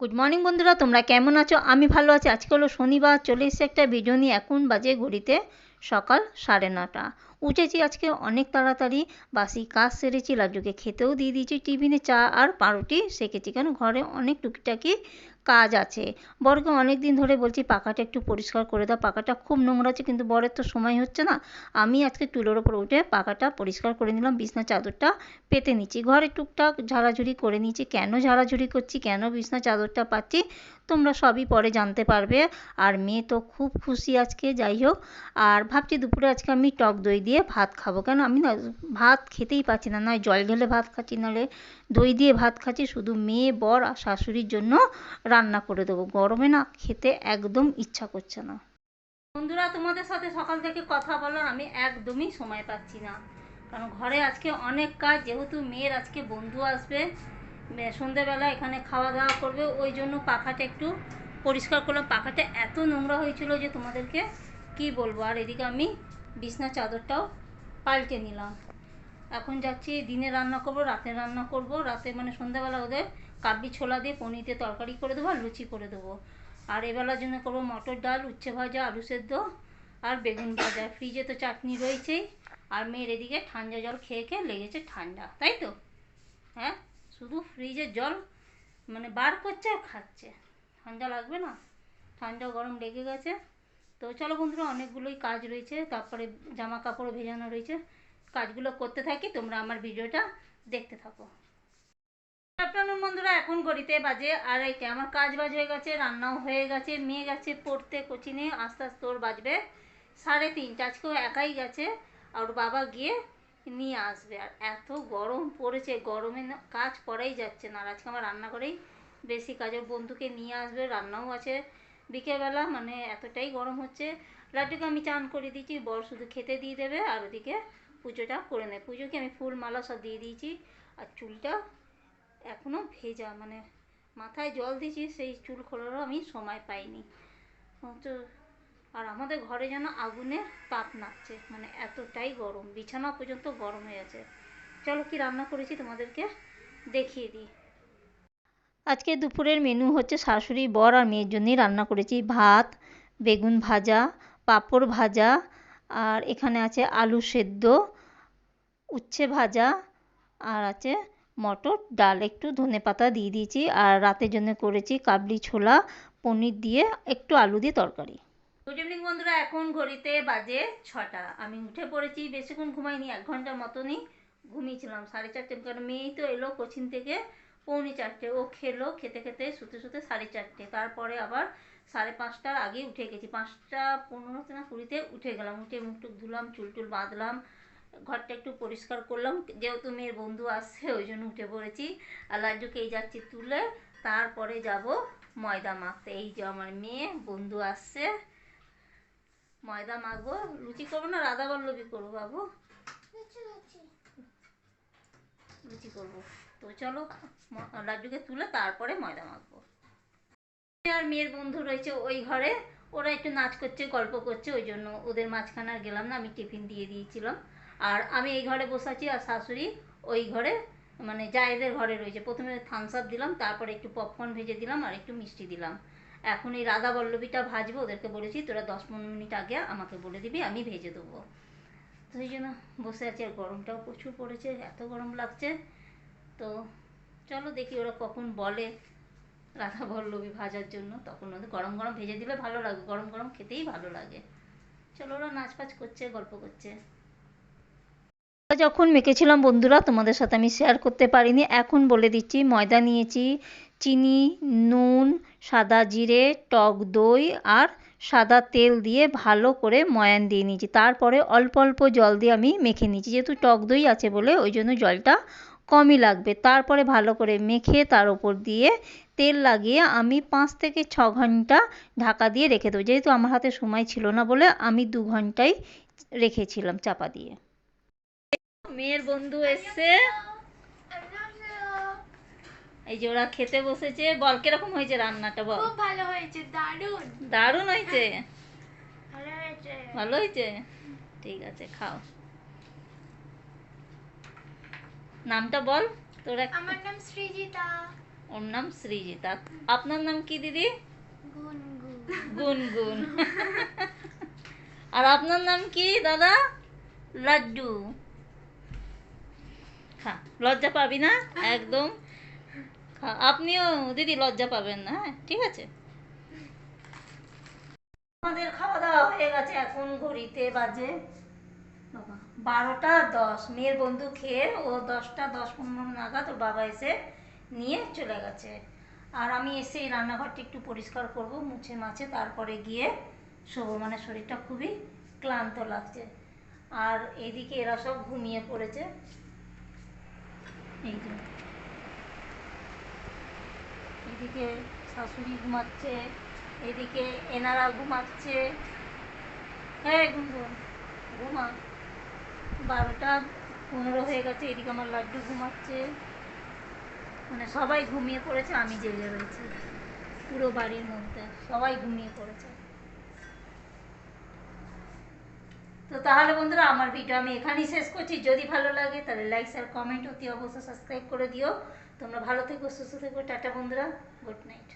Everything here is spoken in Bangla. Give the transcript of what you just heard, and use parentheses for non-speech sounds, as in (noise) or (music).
গুড মর্নিং বন্ধুরা, তোমরা কেমন আছো? আমি ভালো আছি। আজকে হলো শনিবার, চলে এসেছে একটা ভিডিও নিয়ে। এখন বাজে ঘড়িতে সকাল সাড়ে নটা। উঠেছি আজকে অনেক তাড়াতাড়ি। বাসি কাজ সেরেছি, লাড্ডুকে খেতেও দিয়ে দিয়েছি, টিফিনে চা আর পাউরুটি সেকেছি কেন ঘরে অনেক টুকিটাকি কাজ আছে। বরকে অনেক দিন ধরে বলছি, পাখাটা একটু পরিষ্কার করে দাও, পাখাটা খুব নোংরা আছে, কিন্তু বরের তো সময় হচ্ছে না। আমি আজকে তুলোর ওপর উঠে পাখাটা পরিষ্কার করে নিলাম, বিছনা চাদরটা পেতে নিচ্ছি। ঘরে টুকটাক ঝাড়াঝুড়ি করে নিচ্ছি কেন ঝাড়াঝুড়ি করছি? কেন বিছনা চাদরটা পাচ্ছি? তোমরা সবই পরে জানতে পারবে। আর মেয়ে তো খুব খুশি আজকে, যাই হোক। আর ভাবছি দুপুরে আজকে আমি টক দই দিয়ে ভাত খাব। কেন? আমি না, ভাত খেতেই পাচ্ছি না। নয়, জল ঢেলে ভাত খাচ্ছি নাহলে দই দিয়ে ভাত খাচ্ছি। শুধু মেয়ে, বর আর শাশুড়ির জন্য রান্না করে দেবো। গরমে না খেতে একদম ইচ্ছা করছে না। বন্ধুরা, তোমাদের সাথে সকাল থেকে কথা বলার আমি একদমই সময় পাচ্ছি না। কারণ ঘরে আজকে অনেক কাজ। যেহেতু মেয়ের আজকে বন্ধু আসবে মে- সন্ধেবেলা এখানে খাওয়া দাওয়া করবে। ওই জন্য পাখাটা একটু পরিষ্কার করলাম। পাখাটা এত নোংরা হয়েছিল যে তোমাদেরকে কি বলব? আর এদিকে আমি বিছনা চাদরটাও পাল্টে নিলাম। এখন যাচ্ছি, দিনে রান্না করব, রাতে রান্না করব। রাতে মানে সন্ধ্যাবেলা ওদের কাবলি ছোলা দিয়ে দিয়ে তরকারি করে দেবো আর লুচি করে দেবো। আর এবেলার জন্য করব মটর ডাল, উচ্ছে ভাজা, আলু সেদ্ধ আর বেগুন ভাজা। ফ্রিজে তো চাটনি রয়েছেই। আর মেয়ের এদিকে ঠান্ডা জল খেয়ে খেয়ে লেগেছে ঠান্ডা, তাই তো? হ্যাঁ? শুধু ফ্রিজের জল মানে বার করছে আর খাচ্ছে। ঠান্ডা লাগবে না? ঠান্ডা গরম লেগে গেছে। তো চলো বন্ধুরা, অনেকগুলোই কাজ রয়েছে। তারপরে জামা কাপড় ভেজানো রয়েছে। কাজগুলো করতে থাকি, তোমরা আমার ভিডিওটা দেখতে থাকো। আফটারনুন বন্ধুরা, এখন ঘড়িতে বাজে আর আড়াইটে। আমার কাজ বাজ হয়ে গেছে, রান্নাও হয়ে গেছে, মেয়ে গেছে পড়তে কোচিনে আস্তে আস্তে ওর বাজবে সাড়ে তিনটে। আজকেও একাই গেছে, আর বাবা গিয়ে নিয়ে আসবে। আর এত গরম পড়েছে, গরমে কাজ করাই যাচ্ছে না। আর আজকে আমার রান্না করেই বেশি কাজের বন্ধুকে নিয়ে আসবে, রান্নাও আছে। বিকেলবেলা মানে এতটাই গরম হচ্ছে। লাড্ডুকে আমি চান করে দিয়েছি, বর শুধু খেতে দিয়ে দেবে আর ওদিকে পুজোটা করে নেয় পুজোকে আমি ফুল মালা সব দিয়ে দিয়েছি। আর চুলটা এখনও ভেজা মানে মাথায় জল দিয়েছি, সেই চুল খোলারও আমি সময় পাইনি। তো আর আমাদের ঘরে যেন আগুনের তাপ নাচছে মানে এতটাই গরম, বিছানা পর্যন্ত গরম হয়ে আছে। চলো কি রান্না করেছি তোমাদেরকে দেখিয়ে দিই। আজকে দুপুরের মেনু হচ্ছে শাশুড়ি বর আর মেয়ের জন্যই রান্না করেছি। ভাত, বেগুন ভাজা, পাঁপড় ভাজা, আর এখানে আছে আলু সেদ্ধ, উচ্ছে ভাজা, আর আছে মটর ডাল। একটু ধনে পাতা দিয়ে দিয়েছি, আর রাতের জন্য করেছি কাবলি ছোলা, পনির দিয়ে একটু আলু দিয়ে তরকারি। গুড ইভিনিং বন্ধুরা। এখন ঘড়িতে বাজে ছটা আমি উঠে পড়েছি, বেশিক্ষণ ঘুমাইনি, এক ঘণ্টার মতনই ঘুমিয়েছিলাম। সাড়ে চারটে কারণ মেয়েই তো এলো কোচিং থেকে, পৌনে চারটে। ও খেলো, খেতে খেতে, শুতে শুতে সাড়ে চারটে। তারপরে আবার সাড়ে পাঁচটার আগে উঠে গেছি। পাঁচটা পনেরো না কুড়িতে উঠে গেলাম। উঠে মুখ টুক ধুলাম চুল টুল বাঁধলাম, ঘরটা একটু পরিষ্কার করলাম। যেহেতু মেয়ের বন্ধু আসছে ওই জন্য উঠে পড়েছি। আর লাড্ডুকে এই যাচ্ছি তুলে, তারপরে যাব ময়দা মাখতে এই যে আমার মেয়ে, বন্ধু আসছে ময়দা মাখবো লুচি করব না রাধা বল্লবী করব বাবু লুচি করব। তো চলো লাড্ডুকে তুলে তারপরে ময়দা মাখবো। আর মেয়ের বন্ধু রয়েছে ওই ঘরে ওরা একটু নাচ করছে গল্প করছে ওই জন্য ওদের মাঝখানে আর গেলাম না আমি টিফিন দিয়ে দিয়েছিলাম। আর আমি এই ঘরে বসে আছি আর শাশুড়ি ওই ঘরে মানে জায়েদের ঘরে রয়েছে। প্রথমে থামস আপ দিলাম তারপরে একটু পপকর্ন ভেজে দিলাম আর একটু মিষ্টি দিলাম। এখন এই রাধা বল্লবীটা ভাজবো, ওদেরকে বলেছি, তোরা দশ পনেরো মিনিট আগে আমাকে বলে দিবি, আমি ভেজে দেবো। তো এই জন্য বসে আছি, আর গরমটাও প্রচুর পড়েছে, এত গরম লাগছে। তো চলো দেখি ওরা কখন বলে রাধা বল্লবী ভাজার জন্য। তখন ওদের গরম গরম ভেজে দিলে ভালো লাগে, গরম গরম খেতেই ভালো লাগে। চলো ওরা নাচ ফাচ করছে, গল্প করছে। যখন মেখেছিলাম, বন্ধুরা, তোমাদের সাথে আমি শেয়ার করতে পারিনি। এখন বলে দিচ্ছি, ময়দা নিয়েছি চিনি, নুন, সাদা জিরে, টক দই আর সাদা তেল দিয়ে ভালো করে ময়ান দিয়ে নিয়েছি। তারপরে অল্প অল্প জল দিয়ে আমি মেখে নিয়েছি। যেহেতু টক দই আছে বলে ওই জন্য জলটা কমই লাগবে। তারপরে ভালো করে মেখে তার ওপর দিয়ে তেল লাগিয়ে আমি পাঁচ থেকে ছ ঘণ্টা ঢাকা দিয়ে রেখে দেবো। যেহেতু আমার হাতে সময় ছিল না বলে আমি দু ঘন্টাই রেখেছিলাম চাপা দিয়ে। মেয়ের বন্ধু এসছে। এই যে ওরা খেতে বসেছে বল কীরকম হয়েছে রান্নাটা বল? খুব ভালো হয়েছে দারুণ। দারুণ হয়েছে? ভালো হয়েছে। ভালো হয়েছে? ঠিক আছে খাও। নামটা বল তোরা আমার নাম সৃজিতা। ওর নাম সৃজিতা। আপনার নাম কি দিদি? গুনগুন গুনগুন। আর আপনার নাম কি দাদা? লাড্ডু। খা লজ্জা পাবি না? (laughs) একদম আপনিও দিদি লজ্জা পাবেন না হ্যাঁ ঠিক আছে? আমাদের খাওয়া দাওয়া হয়ে গেছে, এখন ঘড়িতে বাজে বাবা বারোটা দশ। মেয়ের বন্ধু খেয়ে ও দশটা দশ পনেরো নাগাদ ওর বাবা এসে নিয়ে চলে গেছে। আর আমি এসে এই রান্নাঘরটা একটু পরিষ্কার করব, মুছে মাছে, তারপরে গিয়ে শোবো। মানে শরীরটা খুবই ক্লান্ত লাগছে। আর এদিকে এরা সব ঘুমিয়ে পড়েছে। এই এদিকে শাশুড়ি ঘুমাচ্ছে, এদিকে এনারা ঘুমাচ্ছে। হ্যাঁ গুনগুন, ঘুমা। বারোটা পনেরো হয়ে গেছে, এদিকে আমার লাড্ডু ঘুমাচ্ছে। মানে সবাই ঘুমিয়ে পড়েছে, আমি জেগে রয়েছি। পুরো বাড়ির মধ্যে সবাই ঘুমিয়ে পড়েছে। তো তাহলে বন্ধুরা, আমার ভিডিও আমি এখানেই শেষ করছি। যদি ভালো লাগে তাহলে লাইক শেয়ার কমেন্ট অতি অবশ্যই সাবস্ক্রাইব করে দিও। তোমরা ভালো থেকো সুস্থ থেকো টাটা বন্ধুরা গুড নাইট।